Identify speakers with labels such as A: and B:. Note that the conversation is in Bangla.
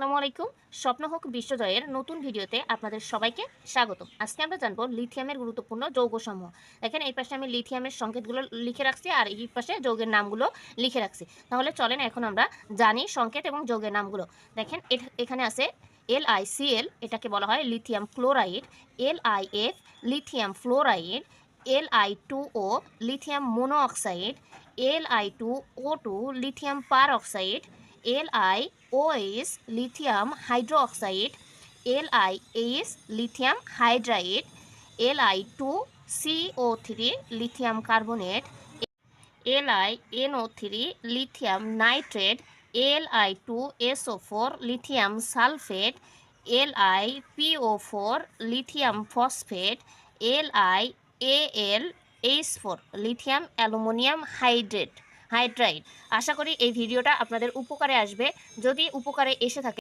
A: আসসালামু আলাইকুম। স্বপ্ন হোক বিশ্বজয়ের নতুন ভিডিওতে আপনাদের সবাইকে স্বাগত আজকে আমরা জানব লিথিয়ামের গুরুত্বপূর্ণ যৌগসমূহ। দেখেন, এই পাশে আমি লিথিয়ামের সংকেতগুলো লিখে রাখছি আর এই পাশে যৌগের নামগুলো লিখে রাখছি। তাহলে চলেন এখন আমরা জানি সংকেত এবং যৌগের নামগুলো। দেখেন এখানে আছে এল আই এল, এটাকে বলা হয় lithium chloride, L I F, lithium fluoride, L I two O, lithium monoxide, L I two O two, lithium peroxide L I OS lithium hydroxide L I H lithium hydride L I two CO three lithium carbonate L I NO three lithium nitrate L I two SO four lithium sulphate L I PO four lithium phosphate L I L H four lithium aluminium hydrate hydride. আশা করি এই ভিডিওটা আপনাদের উপকারে আসবে। যদি উপকারে এসে থাকে